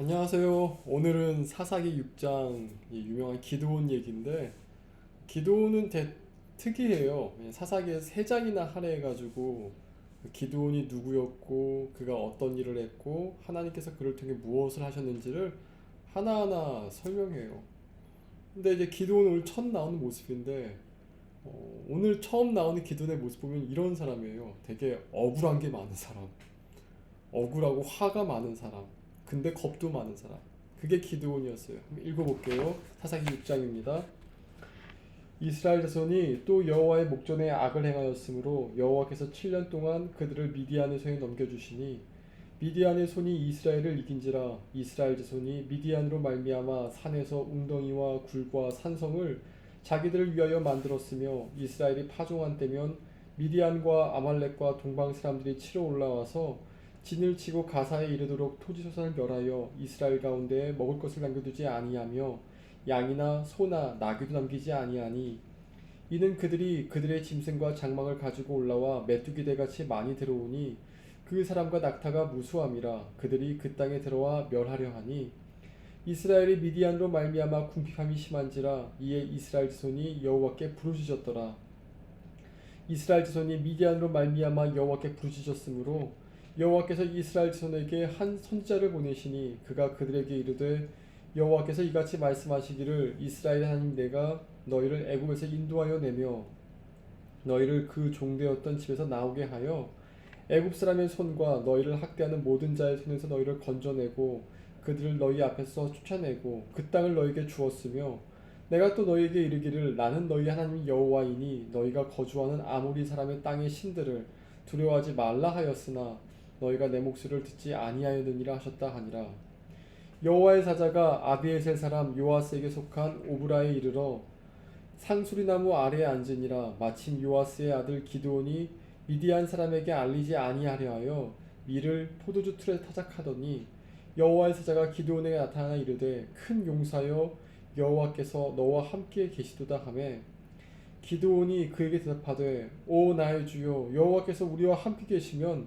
안녕하세요. 오늘은 사사기 6장 이 유명한 기드온 얘기인데 기드온은 대, 특이해요. 사사기에 세 장이나 할애해가지고 그 기드온이 누구였고 그가 어떤 일을 했고 하나님께서 그를 통해 무엇을 하셨는지를 하나하나 설명해요. 근데 이제 기드온 오늘 처음 나오는 모습인데 어, 오늘 처음 나오는 기드온의 모습 보면 이런 사람이에요. 되게 억울한 게 많은 사람. 억울하고 화가 많은 사람. 근데 겁도 많은 사람. 그게 기드온이었어요. 읽어볼게요. 사사기 6장입니다. 이스라엘 자손이 또 여호와의 목전에 악을 행하였으므로 여호와께서 7년 동안 그들을 미디안의 손에 넘겨주시니 미디안의 손이 이스라엘을 이긴지라 이스라엘 자손이 미디안으로 말미암아 산에서 웅덩이와 굴과 산성을 자기들을 위하여 만들었으며 이스라엘이 파종한 때면 미디안과 아말렉과 동방 사람들이 치러 올라와서 진을 치고 가사에 이르도록 토지소산을 멸하여 이스라엘 가운데 먹을 것을 남겨두지 아니하며 양이나 소나 나귀도 남기지 아니하니 이는 그들이 그들의 짐승과 장막을 가지고 올라와 메뚜기대 같이 많이 들어오니 그 사람과 낙타가 무수함이라 그들이 그 땅에 들어와 멸하려 하니 이스라엘이 미디안으로 말미암아 궁핍함이 심한지라 이에 이스라엘 자손이 여호와께 부르짖었더라. 이스라엘 자손이 미디안으로 말미암아 여호와께 부르짖었으므로 여호와께서 이스라엘 자손에게 한 선지자를 보내시니 그가 그들에게 이르되 여호와께서 이같이 말씀하시기를 이스라엘 하나님 내가 너희를 애굽에서 인도하여 내며 너희를 그 종되었던 집에서 나오게 하여 애굽 사람의 손과 너희를 학대하는 모든 자의 손에서 너희를 건져내고 그들을 너희 앞에서 쫓아내고 그 땅을 너희에게 주었으며 내가 또 너희에게 이르기를 나는 너희 하나님 여호와이니 너희가 거주하는 아모리 사람의 땅의 신들을 두려워하지 말라 하였으나 너희가 내 목소리를 듣지 아니하였느니라 하셨다 하니라. 여호와의 사자가 아비에셀 사람 요아스에게 속한 오브라에 이르러 상수리나무 아래에 앉으니라. 마침 요아스의 아들 기드온이 미디안 사람에게 알리지 아니하려 하여 밀을 포도주 틀에 타작하더니 여호와의 사자가 기드온에게 나타나 이르되 큰 용사여 여호와께서 너와 함께 계시도다 하매 기드온이 그에게 대답하되 오 나의 주여 여호와께서 우리와 함께 계시면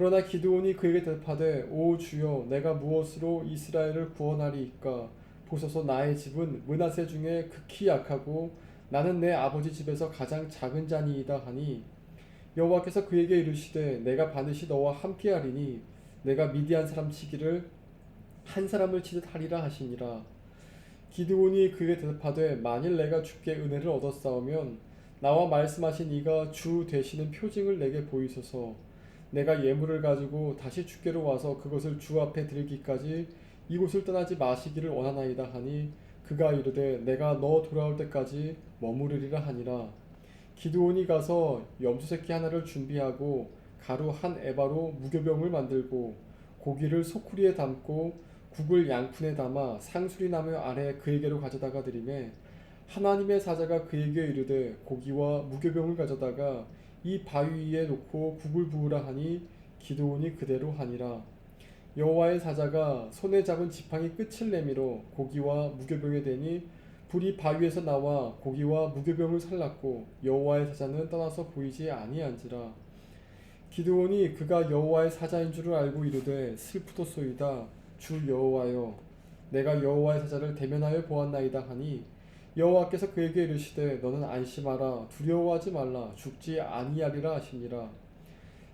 그러나 기드온이 그에게 대답하되 오 주여 내가 무엇으로 이스라엘을 구원하리이까? 보소서 나의 집은 문하세 중에 극히 약하고 나는 내 아버지 집에서 가장 작은 자니이다 하니 여호와께서 그에게 이르시되 내가 반드시 너와 함께하리니 내가 미디안 사람 치기를 한 사람을 치듯 하리라 하시니라. 기드온이 그에게 대답하되 만일 내가 주께 은혜를 얻었사오면 나와 말씀하신 이가 주 되시는 표징을 내게 보이소서 내가 예물을 가지고 다시 주께로 와서 그것을 주 앞에 드리기까지 이곳을 떠나지 마시기를 원하나이다 하니 그가 이르되 내가 너 돌아올 때까지 머무르리라 하니라. 기드온이 가서 염소 새끼 하나를 준비하고 가루 한 에바로 무교병을 만들고 고기를 소쿠리에 담고 국을 양푼에 담아 상수리 나무 아래 그에게로 가져다가 드리매 하나님의 사자가 그에게 이르되 고기와 무교병을 가져다가 이 바위 위에 놓고 부으라 하니 기드온이 그대로 하니라. 여호와의 사자가 손에 잡은 지팡이 끝을 내밀어 고기와 무교병에 대니 불이 바위에서 나와 고기와 무교병을 살랐고 여호와의 사자는 떠나서 보이지 아니한지라. 기드온이 그가 여호와의 사자인 줄을 알고 이르되 슬프도소이다. 주 여호와여 내가 여호와의 사자를 대면하여 보았나이다 하니 여호와께서 그에게 이르시되 너는 안심하라. 두려워하지 말라. 죽지 아니하리라 하시니라.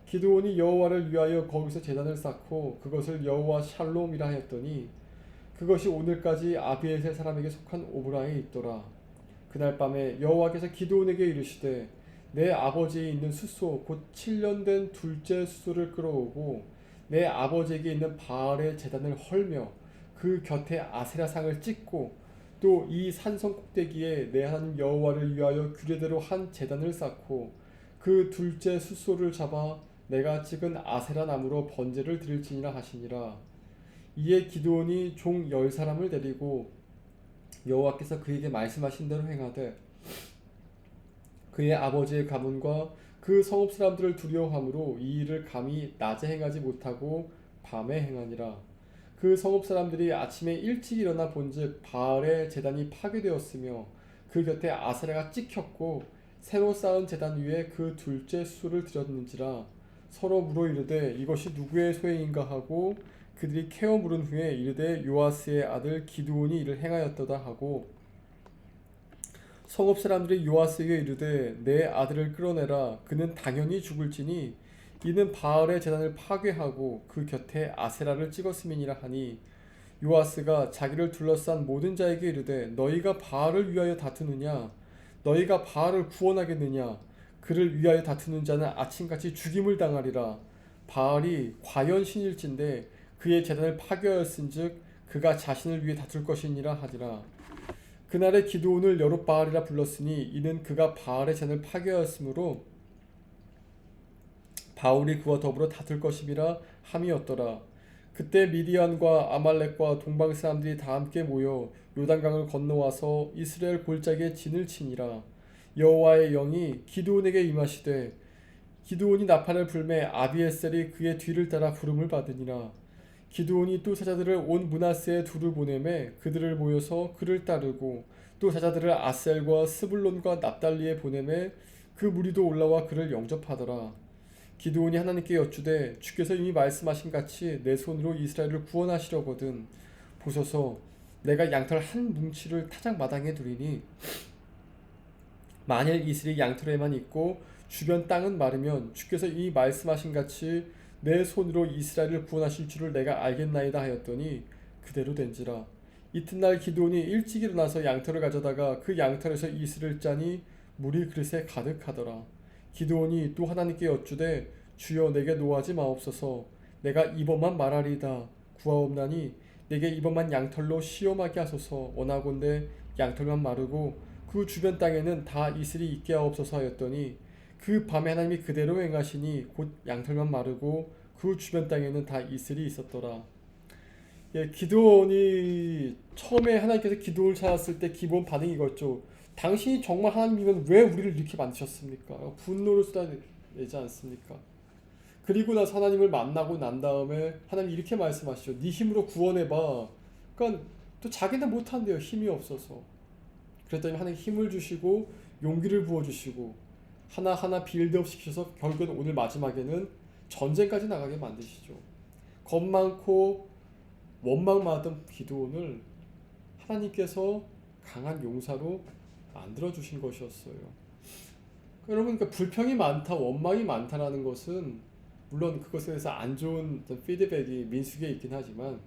기드온이 여호와를 위하여 거기서 제단을 쌓고 그것을 여호와 샬롬이라 하였더니 그것이 오늘까지 아비에셀 사람에게 속한 오브라에 있더라. 그날 밤에 여호와께서 기드온에게 이르시되 내 아버지에 있는 숫소 곧 7년 된 둘째 숫소를 끌어오고 내 아버지에게 있는 바알의 제단을 헐며 그 곁에 아세라상을 찍고 또 이 산성 꼭대기에 내 하나님 여호와를 위하여 규례대로 한 제단을 쌓고 그 둘째 숫소를 잡아 내가 찍은 아세라 나무로 번제를 드릴지니라 하시니라. 이에 기드온이 종 열 사람을 데리고 여호와께서 그에게 말씀하신 대로 행하되 그의 아버지의 가문과 그 성읍 사람들을 두려워함으로 이 일을 감히 낮에 행하지 못하고 밤에 행하니라. 그 성읍 사람들이 아침에 일찍 일어나 본즉 바알의 제단이 파괴되었으며 그 곁에 아사레가 찍혔고 새로 쌓은 제단 위에 그 둘째 수를 들였는지라 서로 물어 이르되 이것이 누구의 소행인가 하고 그들이 캐어 물은 후에 이르되 요아스의 아들 기드온이 이를 행하였도다 하고 성읍 사람들이 요아스에게 이르되 내 아들을 끌어내라. 그는 당연히 죽을지니 이는 바알의 재단을 파괴하고 그 곁에 아세라를 찍었음이니라 하니 요아스가 자기를 둘러싼 모든 자에게 이르되 너희가 바알을 위하여 다투느냐? 너희가 바알을 구원하겠느냐? 그를 위하여 다투는 자는 아침같이 죽임을 당하리라. 바알이 과연 신일진데 그의 재단을 파괴하였은즉 그가 자신을 위해 다툴 것이니라 하니라. 그날의 기도온을 여룻바알이라 불렀으니 이는 그가 바알의 재단을 파괴하였으므로 바울이 그와 더불어 다툴 것임이라 함이었더라. 그때 미디안과 아말렉과 동방 사람들이 다 함께 모여 요단강을 건너와서 이스라엘 골짜기에 진을 치니라. 여호와의 영이 기드온에게 임하시되 기드온이 나팔을 불매 아비에셀이 그의 뒤를 따라 부름을 받으니라. 기드온이 또 사자들을 온 문하세에 두루 보내매 그들을 모여서 그를 따르고 또 사자들을 아셀과 스불론과 납달리에 보내매 그 무리도 올라와 그를 영접하더라. 기드온이 하나님께 여쭈되 주께서 이미 말씀하신 같이 내 손으로 이스라엘을 구원하시려거든. 보소서 내가 양털 한 뭉치를 타작 마당에 두리니 만일 이슬이 양털에만 있고 주변 땅은 마르면 주께서 이미 말씀하신 같이 내 손으로 이스라엘을 구원하실 줄을 내가 알겠나이다 하였더니 그대로 된지라. 이튿날 기드온이 일찍 일어나서 양털을 가져다가 그 양털에서 이슬을 짜니 물이 그릇에 가득하더라 기드온이 또 하나님께 여쭈되 주여 내게 노하지 마옵소서. 내가 이번만 말하리이다. 구하옵나니 내게 이번만 양털로 시험하게 하소서. 원하건대 양털만 마르고 그 주변 땅에는 다 이슬이 있게 하옵소서 하였더니 그 밤에 하나님이 그대로 행하시니 곧 양털만 마르고 그 주변 땅에는 다 이슬이 있었더라. 예, 기도원이 처음에 하나님께서 기도를 찾았을 때 기본 반응이 이거죠. 당신이 정말 하나님이면 왜 우리를 이렇게 만드셨습니까? 분노를 쏟아내지 않습니까? 그리고 나서 하나님을 만나고 난 다음에 하나님 이렇게 말씀하시죠. 네 힘으로 구원해봐. 그러니까 또 자기는 못한대요. 힘이 없어서. 그랬더니 하나님 힘을 주시고 용기를 부어주시고 하나하나 빌드업 시키셔서 결국은 오늘 마지막에는 전쟁까지 나가게 만드시죠. 겁 많고 원망 많았던 기도원을 하나님께서 강한 용사로 만들어 주신 것이었어요. 여러분, 그러니까 불평이 많다, 원망이 많다라는 것은 물론 그것에 대해서 안 좋은 피드백이 민숙에 있긴 하지만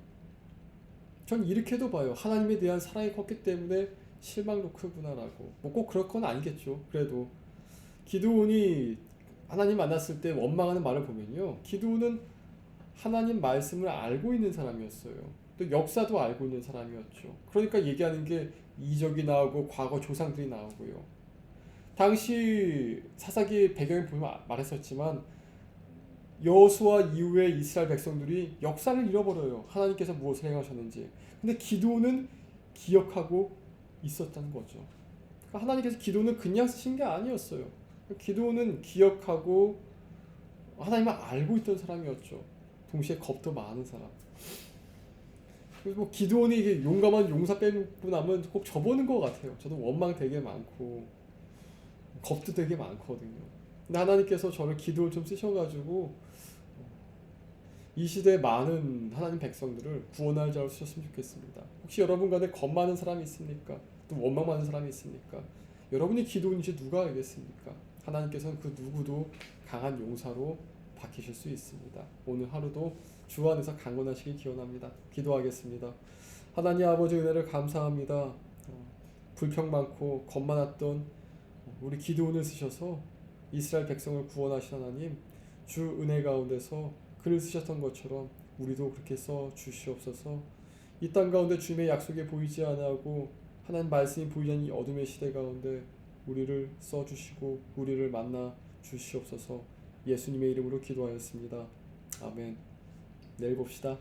전 이렇게도 봐요. 하나님에 대한 사랑이 컸기 때문에 실망도 크구나라고. 뭐 꼭 그럴 건 아니겠죠. 그래도 기도원이 하나님 만났을 때 원망하는 말을 보면요. 기도원은 하나님 말씀을 알고 있는 사람이었어요. 또 역사도 알고 있는 사람이었죠. 그러니까 얘기하는 게 이적이 나오고 과거 조상들이 나오고요. 당시 사사기 배경에 보면 말했었지만 여호수아 이후에 이스라엘 백성들이 역사를 잃어버려요. 하나님께서 무엇을 행하셨는지. 근데 기도는 기억하고 있었다는 거죠. 그러니까 하나님께서 기도는 그냥 쓰신 게 아니었어요. 기도는 기억하고 하나님을 알고 있던 사람이었죠. 동시에 겁도 많은 사람. 뭐 기도원이 이게 용감한 용사 빼고 나면 꼭 저보는 것 같아요. 저도 원망 되게 많고 겁도 되게 많거든요. 근데 하나님께서 저를 기도를 좀 쓰셔가지고 이 시대 많은 하나님 백성들을 구원할 자로 쓰셨으면 좋겠습니다. 혹시 여러분 가운데 겁 많은 사람이 있습니까? 또 원망 많은 사람이 있습니까? 여러분이 기도인지 누가 알겠습니까? 하나님께서는 그 누구도 강한 용사로 바뀌실 수 있습니다. 오늘 하루도 주 안에서 강건하시길 기원합니다. 기도하겠습니다. 하나님 아버지 은혜를 감사합니다. 어, 불평 많고 겁 많았던 우리 기도원을 쓰셔서 이스라엘 백성을 구원하신 하나님 주 은혜 가운데서 글을 쓰셨던 것처럼 우리도 그렇게 써 주시옵소서. 이 땅 가운데 주님의 약속에 보이지 아니하고 하나님 말씀이 보이지 않는 이 어둠의 시대 가운데 우리를 써 주시고 우리를 만나 주시옵소서. 예수님의 이름으로 기도하였습니다. 아멘. 내일 봅시다.